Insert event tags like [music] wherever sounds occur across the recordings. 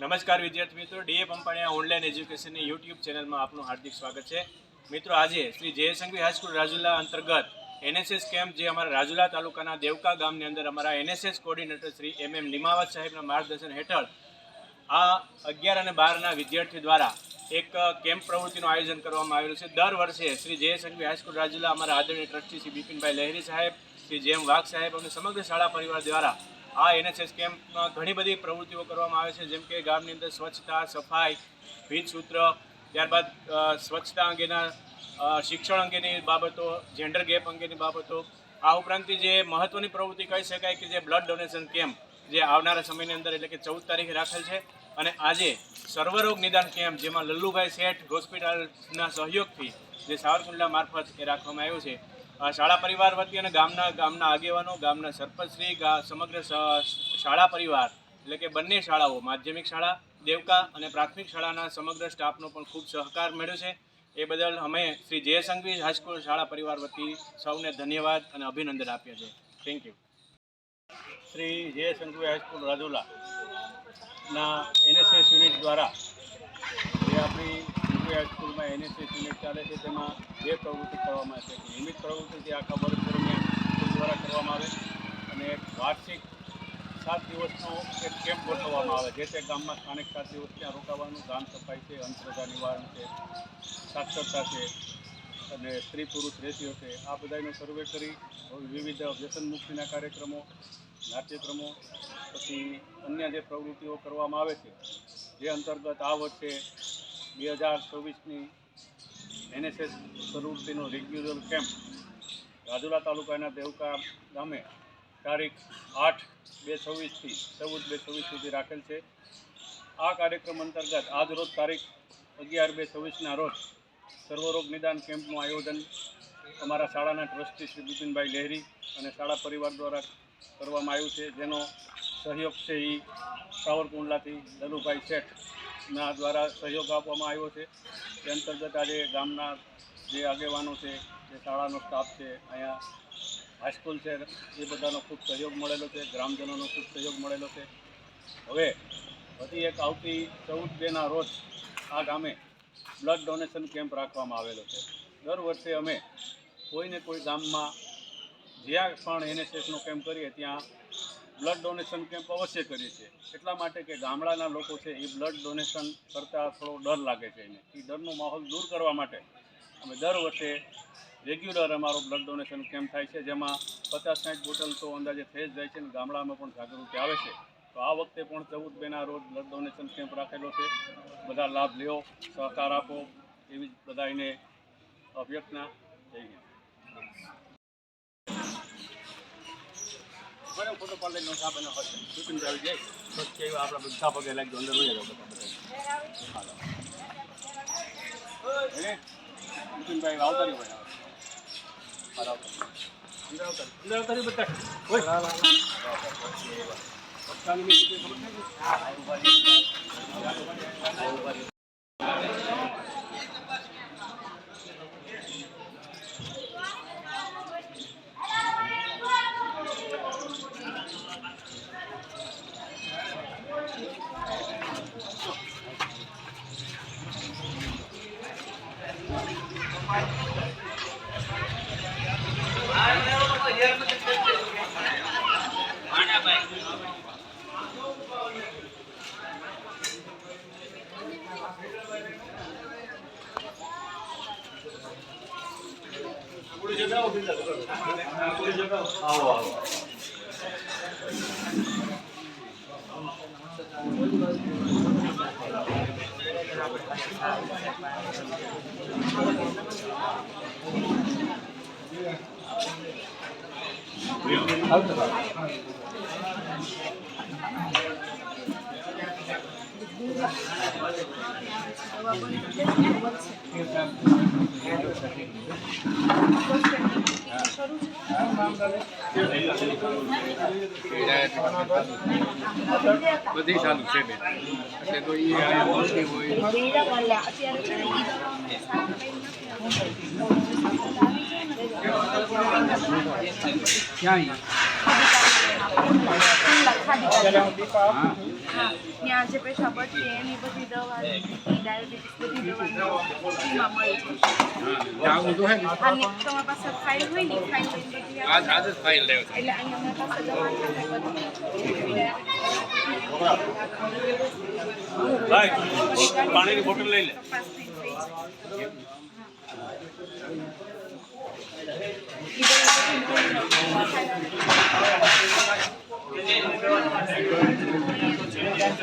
નમસ્કાર વિદ્યાર્થી મિત્રો. ડીએ પંપાણીયા ઓનલાઈન એજ્યુકેશનની યુટ્યુબ ચેનલમાં આપનું હાર્દિક સ્વાગત છે. મિત્રો, આજે શ્રી જયશંકરી હાઈસ્કૂલ રાજુલા અંતર્ગત એનએસએસ કેમ્પ જે અમારા રાજુલા તાલુકાના દેવકા ગામની અંદર અમારા NSS coordinator Shri M M Nimavat સાહેબના માર્ગદર્શન હેઠળ આ અગિયાર અને બારના વિદ્યાર્થી દ્વારા એક કેમ્પ પ્રવૃત્તિનું આયોજન કરવામાં આવેલું છે. દર વર્ષે શ્રી જયશંકરી હાઈસ્કૂલ રાજુલા અમારા આદરણીય ટ્રસ્ટી શ્રી બિપિનભાઈ લહેરી સાહેબ, શ્રી જેમ વાઘ સાહેબ અને સમગ્ર શાળા પરિવાર દ્વારા આ એનએસએસ કેમ્પમાં ઘણી બધી પ્રવૃત્તિઓ કરવામાં આવે છે, જેમ કે ગામની અંદર સ્વચ્છતા, સફાઈ ભીત સૂત્ર ત્યારબાદ સ્વચ્છતા અંગેના શિક્ષણ અંગેની બાબતો જેન્ડર ગેપ અંગેની બાબતો. આ ઉપરાંત જે મહત્ત્વની પ્રવૃત્તિ કહી શકાય કે જે બ્લડ ડોનેશન કેમ્પ જે આવનારા સમયની અંદર એટલે કે ચૌદ તારીખે રાખેલ છે. અને આજે સર્વરોગ નિદાન કેમ્પ, જેમાં લલ્લુભાઈ શેઠ હોસ્પિટલના સહયોગથી જે સાવરકુંડલા મારફત એ રાખવામાં આવ્યો છે શાળા પરિવાર વતી અને ગામના ગામના આગેવાનો, ગામના સરપંચશ્રી સમગ્ર શાળા પરિવાર, એટલે કે બંને શાળાઓ, માધ્યમિક શાળા, દેવકા અને પ્રાથમિક શાળાના સમગ્ર સ્ટાફનો પણ ખૂબ સહકાર મળ્યો છે. એ બદલ અમે શ્રી જયસંઘવી હાઈસ્કૂલ શાળા પરિવાર વતી સૌને ધન્યવાદ અને અભિનંદન આપીએ છીએ. Thank you Shri Jaysanghvi high school Rajula ના એનએસએસ યુનિટ દ્વારા જે આપણી સંઘવી હાઈસ્કૂલમાં એનએસએસ યુનિટ ચાલે છે, તેમાં બે પ્રવૃત્તિ કરવામાં આવે છે નિયમિત પ્રવૃત્તિ જે આખા વર્ષ દરમિયાન દ્વારા કરવામાં આવે અને વાર્ષિક સાત દિવસનો એક કેમ્પ ગોઠવવામાં આવે, જે તે ગામમાં સ્થાનિક સાત દિવસ ત્યાં રોકાવાનું, ગામ સફાઈ છે અંધશ્રદ્ધા નિવારણ છે, સાક્ષરતા છે અને સ્ત્રી પુરુષ રેશિયો છે. આ બધાનો સર્વે કરી વિવિધ વ્યસનમુક્તિના કાર્યક્રમો, નાટ્યક્રમો, પછી અન્ય જે પ્રવૃત્તિઓ કરવામાં આવે છે, જે અંતર્ગત આ વર્ષે બે હજાર ચોવીસની એનએસએસ પ્રવૃત્તિનો રેગ્યુલર કેમ્પ રાજુલા તાલુકાના દેવકા ગામે તારીખ આઠ બે છવ્વીસથી ચૌદ બે છવ્વીસ સુધી રાખેલ છે. આ કાર્યક્રમ અંતર્ગત આજ રોજ તારીખ અગિયાર બે છવ્વીસના રોજ સર્વરોગ નિદાન કેમ્પનું આયોજન અમારા શાળાના ટ્રસ્ટી શ્રી બિપિનભાઈ લહેરી અને શાળા પરિવાર દ્વારા કરવામાં આવ્યું છે, જેનો સહયોગ છે એ સાવરકુંડલાથી દલુભાઈ શેઠના દ્વારા સહયોગ આપવામાં આવ્યો છે. તે અંતર્ગત આજે ગામના જે આગેવાનો છે, જે શાળાનો સ્ટાફ છે, અહીંયા હાઈસ્કૂલ છે, એ બધાનો ખૂબ સહયોગ મળેલો છે, ગ્રામજનોનો ખૂબ સહયોગ મળેલો છે. હવે પછી એક આવતી ચૌદ બેના રોજ આ ગામે બ્લડ ડોનેશન કેમ્પ રાખવામાં આવેલો છે. દર વર્ષે અમે કોઈને કોઈ ગામમાં જ્યાં પણ એનએસએસનો કેમ્પ કરીએ ત્યાં બ્લડ ડોનેશન કેમ્પ અવશ્ય કરીએ છીએ. એટલા માટે કે ગામડાના લોકો છે, એ બ્લડ ડોનેશન કરતાં થોડો ડર લાગે છે એને. એ ડરનો માહોલ દૂર કરવા માટે અમે દર વર્ષે રેગ્યુલર અમારો બ્લડ ડોનેશન કેમ્પ થાય છે, જેમાં પચાસ સાઠ બોટલ તો અંદાજે થઈ જાય છે અને ગામડામાં પણ જાગૃતિ આવે છે. તો આ વખતે પણ ચૌદ બેના રોજ બ્લડ ડોનેશન કેમ્પ રાખેલો છે. બધા લાભ લ્યો, સહકાર આપો, એવી જ બધાને અભ્યર્થના. જય હિન્દ. બરાબર ફોટો પાડી નો સાહેબ એનો હશે બિપિન આવી જાય. તો કે આપણા બધા પગે લાગી અંદર રહી જાવ હાલો. હે? બિપિનભાઈ આવતા નહીં હોય. હાલો. અંદર આવતા નહીં. બધા? પત્તાની ખબર નથી? પૂરી જગાવો બિંદા પૂરી આવો બધી ચાલુ છે બેન. એટલે તો એ હોય. ક્યાં ત્યાં જે પેશાબ અટકે એની બધી દવા ડાયાબિટીસ બધી દવા ફ્રીમાં મળી તમારી પાસે ફાઇલ હોય ને ફાઇલ બધી આવે. આજ આજ જ ફાઇલ લેવો છે. એટલે અહીંયા અમારી પાસે દવા બધું પાણીની બોટલ લઈ લે. થઈ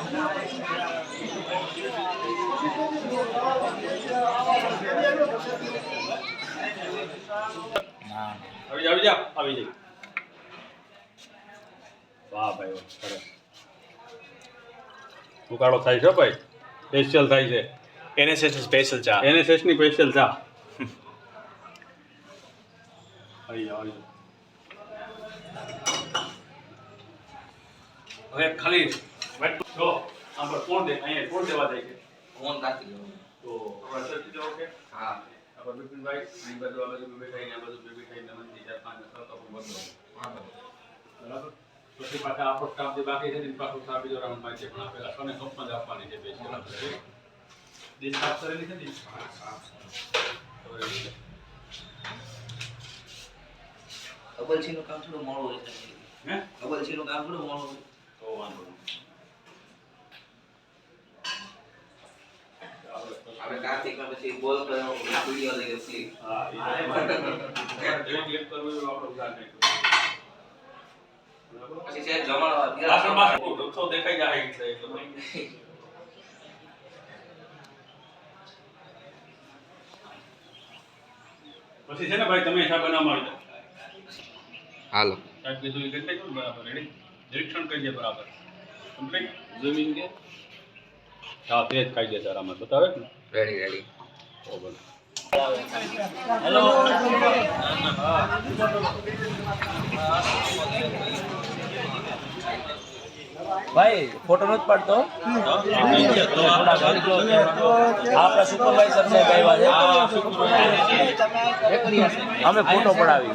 આવી જા આવી જા આવી જા. વાહ ભાઈ વાહ સરસ. ઉકાળો થાય છે ભાઈ. સ્પેશિયલ થાય છે. એનએસએસ સ્પેશિયલ ચા. એનએસએસની સ્પેશિયલ ચા. આવી જાવ આવી જાવ હવે ખાલી વાટ- જો આમ પર કોણ દે અહીંયા કોણ દેવા જાય છે ફોન રાખી લો તો હવે સરખી જાઓ કે હા. આપણે બિપિનભાઈ અહીં બાજુ આ બાજુ બે બેઠા આ બાજુ બે બેઠા એને મંદી પાંચ છ તો બધું બરાબર. પછી પાછા આપણો સ્ટાફ જે બાકી છે ને પાછો સ્ટાફ બીજો રાઉન્ડમાં છે પણ આપેલા સોને કંપમાં જ આપવાની છે બે દિન સાફ કરેલી છે ને હવે ડબલ સી નું કામ થોડું મોડું હોય છે હે? ડબલનું કામ થોડું મોડું હોય. તો વાંધો નહીં આપણે કાર્તિકમાં પછી બોલ કર્યો વિડિયો લઈ ગયો સ્લીપ હા એ [laughs] જેવી કરવું એવું આપણે ઉધાર નહીં પછી સાહેબ જમાડવા પાછળ પાછળ વૃક્ષો દેખાઈ જાય એટલે પછી. [laughs] પછી છે ને ભાઈ તમે હિસાબ બનાવવા માંડો હાલો. સાહેબ કીધું એ કરી? દેજો બરાબર રેડી નિરીક્ષણ કરીએ બરાબર. કમ્પ્લીટ જમીન કે? હા તે જ કાઈ દે તારામાં. બતાવે ને. રેડી રેડી બરાબર ભાઈ ફોટો નથી પાડતો? આપણા સુપરવાઇઝર છે. અમે ફોટો પડાવી.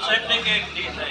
સાહેબ ને કે એક ડીશ